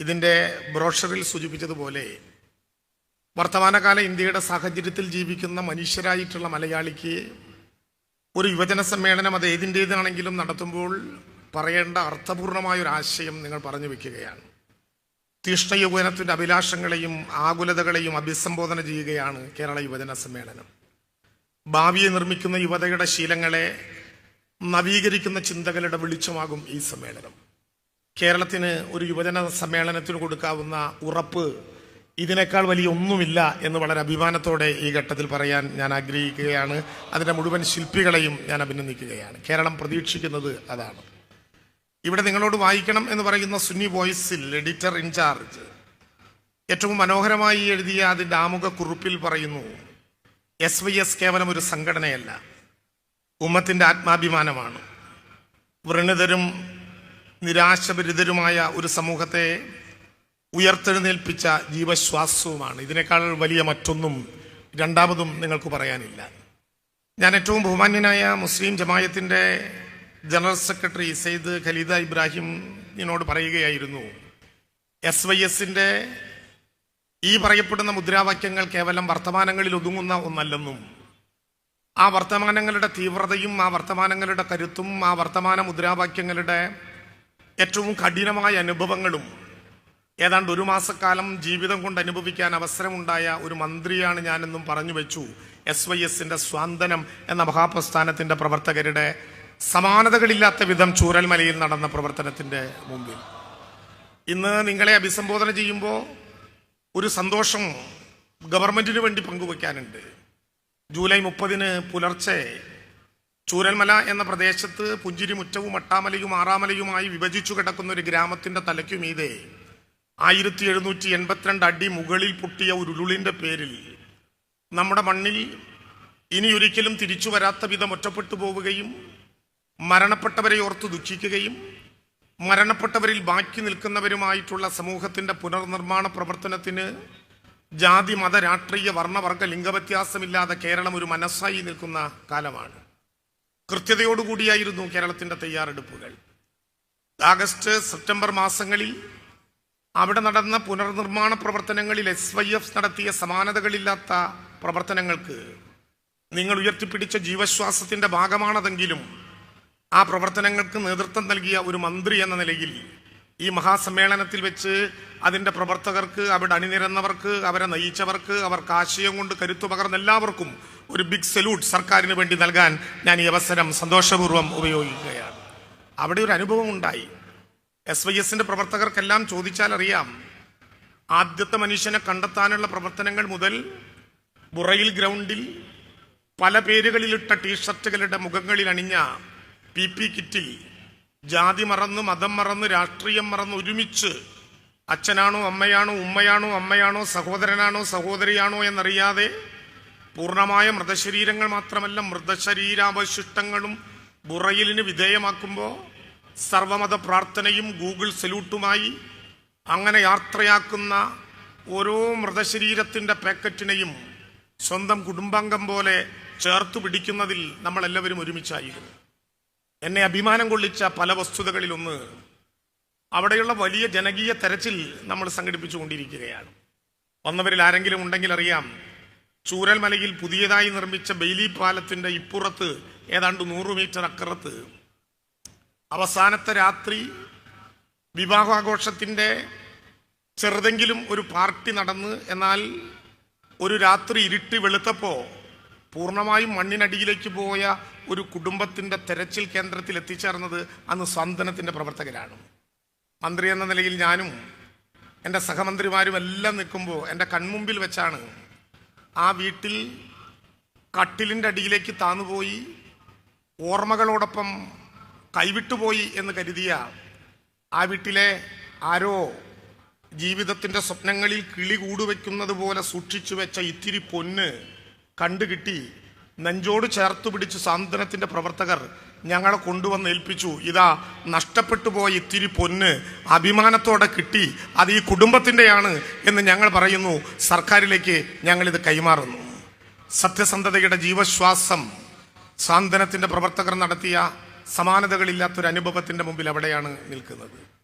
ഇതിന്റെ ബ്രോഷറിൽ സൂചിപ്പിച്ചതുപോലെ വർത്തമാനകാല ഇന്ത്യയുടെ സാഹചര്യത്തിൽ ജീവിക്കുന്ന മനുഷ്യരായിട്ടുള്ള മലയാളിക്ക് ഒരു യുവജന സമ്മേളനം അത് ഏതിന്റേതാണെങ്കിലും നടത്തുമ്പോൾ പറയേണ്ട അർത്ഥപൂർണമായ ഒരു ആശയം നിങ്ങൾ പറഞ്ഞു വെക്കുകയാണ്. തീഷ്ണ യുവജനത്തിന്റെ അഭിലാഷങ്ങളെയും ആകുലതകളെയും അഭിസംബോധന ചെയ്യുകയാണ് കേരള യുവജന സമ്മേളനം. ഭാവിയെ നിർമ്മിക്കുന്ന യുവതയുടെ ശീലങ്ങളെ നവീകരിക്കുന്ന ചിന്തകളുടെ വെളിച്ചമാകും ഈ സമ്മേളനം. കേരളത്തിന് ഒരു യുവജന സമ്മേളനത്തിന് കൊടുക്കാവുന്ന ഉറപ്പ് ഇതിനേക്കാൾ വലിയ ഒന്നുമില്ല എന്ന് വളരെ അഭിമാനത്തോടെ ഈ ഘട്ടത്തിൽ പറയാൻ ഞാൻ ആഗ്രഹിക്കുകയാണ്. അതിന്റെ മുഴുവൻ ശില്പികളെയും ഞാൻ അഭിനന്ദിക്കുകയാണ്. കേരളം പ്രതീക്ഷിക്കുന്നത് അതാണ്. ഇവിടെ നിങ്ങളോട് വായിക്കണം എന്ന് പറയുന്ന സുന്നി വോയിസിൽ എഡിറ്റർ ഇൻചാർജ് ഏറ്റവും മനോഹരമായി എഴുതിയ അതിന്റെ ആമുഖ കുറിപ്പിൽ പറയുന്നു എസ് വൈ എസ് കേവലം ഒരു സംഘടനയല്ല. ഉമ്മത്തിന്റെ ആത്മാഭിമാനമാണ്. വ്രണതരും നിരാശഭരിതരുമായ ഒരു സമൂഹത്തെ ഉയർത്തെഴുന്നേൽപ്പിച്ച ജീവശ്വാസവുമാണ്. ഇതിനേക്കാൾ വലിയ മറ്റൊന്നും രണ്ടാമതും നിങ്ങൾക്ക് പറയാനില്ല. ഞാൻ ഏറ്റവും ബഹുമാന്യനായ മുസ്ലിം ജമായത്തിന്റെ ജനറൽ സെക്രട്ടറി സെയ്ദ് ഖലീദ ഇബ്രാഹിമിനോട് പറയുകയായിരുന്നു എസ് വൈ എസിന്റെ ഈ പറയപ്പെടുന്ന മുദ്രാവാക്യങ്ങൾ കേവലം വർത്തമാനങ്ങളിൽ ഒതുങ്ങുന്ന ഒന്നല്ലെന്നും ആ വർത്തമാനങ്ങളുടെ തീവ്രതയും ആ വർത്തമാനങ്ങളുടെ കരുത്തും ആ വർത്തമാന മുദ്രാവാക്യങ്ങളുടെ ഏറ്റവും കഠിനമായ അനുഭവങ്ങളും ഏതാണ്ട് ഒരു മാസക്കാലം ജീവിതം കൊണ്ട് അനുഭവിക്കാൻ അവസരമുണ്ടായ ഒരു മന്ത്രിയാണ് ഞാനെന്നും പറഞ്ഞു വെച്ചു എസ് വൈ എസിന്റെ സ്വാന്തനം എന്ന മഹാപ്രസ്ഥാനത്തിന്റെ പ്രവർത്തകരുടെ സമാനതകളില്ലാത്ത വിധം ചൂരൽമലയിൽ നടന്ന പ്രവർത്തനത്തിന്റെ മുമ്പിൽ. ഇന്ന് നിങ്ങളെ അഭിസംബോധന ചെയ്യുമ്പോൾ ഒരു സന്തോഷം ഗവൺമെന്റിന് വേണ്ടി പങ്കുവയ്ക്കാനുണ്ട് ജൂലൈ മുപ്പതിന് പുലർച്ചെ ചൂരൽമല എന്ന പ്രദേശത്ത് പുഞ്ചിരിമുറ്റവും അട്ടാമലയും ആറാമലയുമായി വിഭജിച്ചു കിടക്കുന്ന ഒരു ഗ്രാമത്തിന്റെ തലയ്ക്കുമീതെ ആയിരത്തി എഴുന്നൂറ്റി എൺപത്തിരണ്ട് അടി മുകളിൽ പൊട്ടിയ ഒരു ഉരുളിന്റെ പേരിൽ നമ്മുടെ മണ്ണിൽ ഇനിയൊരിക്കലും തിരിച്ചു വരാത്ത വിധം ഒറ്റപ്പെട്ടു പോവുകയും മരണപ്പെട്ടവരെ ഓർത്ത് ദുഃഖിക്കുകയും മരണപ്പെട്ടവരിൽ ബാക്കി നിൽക്കുന്നവരുമായിട്ടുള്ള സമൂഹത്തിന്റെ പുനർനിർമ്മാണ പ്രവർത്തനത്തിന് ജാതി മത രാഷ്ട്രീയ വർണവർഗ ലിംഗവ്യത്യാസമില്ലാതെ കേരളം ഒരു മനസ്സായി നിൽക്കുന്ന കാലമാണ്. കൃത്യതയോടുകൂടിയായിരുന്നു കേരളത്തിന്റെ തയ്യാറെടുപ്പുകൾ. ആഗസ്റ്റ് സെപ്റ്റംബർ മാസങ്ങളിൽ അവിടെ നടന്ന പുനർനിർമ്മാണ പ്രവർത്തനങ്ങളിൽ എസ് വൈ എഫ് നടത്തിയ സമാനതകളില്ലാത്ത പ്രവർത്തനങ്ങൾക്ക് നിങ്ങൾ ഉയർത്തിപ്പിടിച്ച ജീവശ്വാസത്തിന്റെ ഭാഗമാണതെങ്കിലും ആ പ്രവർത്തനങ്ങൾക്ക് നേതൃത്വം നൽകിയ ഒരു മന്ത്രി എന്ന നിലയിൽ ഈ മഹാസമ്മേളനത്തിൽ വെച്ച് അതിന്റെ പ്രവർത്തകർക്ക് അവിടെ അണിനിരന്നവർക്ക് അവരെ നയിച്ചവർക്ക് അവർക്ക് ആശയം കൊണ്ട് കരുത്തു പകർന്ന എല്ലാവർക്കും ഒരു ബിഗ് സല്യൂട്ട് സർക്കാരിന് വേണ്ടി നൽകാൻ ഞാൻ ഈ അവസരം സന്തോഷപൂർവം ഉപയോഗിക്കുകയാണ്. അവിടെ ഒരു അനുഭവം ഉണ്ടായി. എസ് വൈ എസിന്റെ പ്രവർത്തകർക്കെല്ലാം ചോദിച്ചാൽ അറിയാം ആദ്യത്തെ മനുഷ്യനെ കണ്ടെത്താനുള്ള പ്രവർത്തനങ്ങൾ മുതൽ ബുറയിൽ ഗ്രൗണ്ടിൽ പല പേരുകളിലിട്ട ടീഷർട്ടുകളുടെ മുഖങ്ങളിൽ അണിഞ്ഞ പി പി കിറ്റിൽ ജാതി മറന്ന് മതം മറന്ന് രാഷ്ട്രീയം മറന്ന് ഒരുമിച്ച് അച്ഛനാണോ അമ്മയാണോ ഉമ്മയാണോ അമ്മയാണോ സഹോദരനാണോ സഹോദരിയാണോ എന്നറിയാതെ പൂർണമായ മൃതശരീരങ്ങൾ മാത്രമല്ല മൃതശരീരാവശിഷ്ടങ്ങളും ബുറയിലിന് വിധേയമാക്കുമ്പോൾ സർവമത പ്രാർത്ഥനയും ഗൂഗിൾ സല്യൂട്ടുമായി അങ്ങനെ യാത്രയാക്കുന്ന ഓരോ മൃതശരീരത്തിന്റെ പാക്കറ്റിനെയും സ്വന്തം കുടുംബാംഗം പോലെ ചേർത്തു പിടിക്കുന്നതിൽ നമ്മളെല്ലാവരും ഒരുമിച്ചായിരുന്നു. എന്നെ അഭിമാനം കൊള്ളിച്ച പല വസ്തുതകളിലൊന്ന് അവിടെയുള്ള വലിയ ജനകീയ തെരച്ചിൽ നമ്മൾ സംഘടിപ്പിച്ചുകൊണ്ടിരിക്കുകയാണ്. വന്നവരിൽ ആരെങ്കിലും ഉണ്ടെങ്കിൽ അറിയാം ചൂരൽമലയിൽ പുതിയതായി നിർമ്മിച്ച ബെയിലി പാലത്തിന്റെ ഇപ്പുറത്ത് ഏതാണ്ട് നൂറ് മീറ്റർ അക്കറത്ത് അവസാനത്തെ രാത്രി വിവാഹാഘോഷത്തിന്റെ ചെറുതെങ്കിലും ഒരു പാർട്ടി നടന്ന് എന്നാൽ ഒരു രാത്രി ഇരുട്ടി വെളുത്തപ്പോ പൂർണമായും മണ്ണിനടിയിലേക്ക് പോയ ഒരു കുടുംബത്തിന്റെ തെരച്ചിൽ കേന്ദ്രത്തിൽ എത്തിച്ചേർന്നത് അന്ന് സ്വന്തനത്തിന്റെ പ്രവർത്തകരാണ്. മന്ത്രി എന്ന നിലയിൽ ഞാനും എന്റെ സഹമന്ത്രിമാരും എല്ലാം നിൽക്കുമ്പോൾ എന്റെ കൺമുമ്പിൽ വെച്ചാണ് ആ വീട്ടിൽ കട്ടിലിന്റെ അടിയിലേക്ക് താന്നുപോയി ഓർമ്മകളോടൊപ്പം കൈവിട്ടുപോയി എന്ന് കരുതിയ ആ വീട്ടിലെ ആരോ ജീവിതത്തിന്റെ സ്വപ്നങ്ങളിൽ കിളി കൂടുവെക്കുന്നത് പോലെ സൂക്ഷിച്ചു വെച്ച ഇത്തിരി പൊന്ന് കണ്ടുകിട്ടി നെഞ്ചോട് ചേർത്ത് പിടിച്ച് സാന്ത്വനത്തിന്റെ പ്രവർത്തകർ ഞങ്ങളെ കൊണ്ടുവന്ന് ഏൽപ്പിച്ചു. ഇതാ നഷ്ടപ്പെട്ടു പോയ ഇത്തിരി പൊന്ന് അഭിമാനത്തോടെ കിട്ടി. അത് ഈ കുടുംബത്തിന്റെയാണ് എന്ന് ഞങ്ങൾ പറയുന്നു. സർക്കാരിലേക്ക് ഞങ്ങളിത് കൈമാറുന്നു. സത്യസന്ധതയുടെ ജീവശ്വാസം സാന്ത്വനത്തിന്റെ പ്രവർത്തകർ നടത്തിയ സമാനതകളില്ലാത്തൊരു അനുഭവത്തിന്റെ മുമ്പിൽ അവിടെയാണ് നിൽക്കുന്നത്.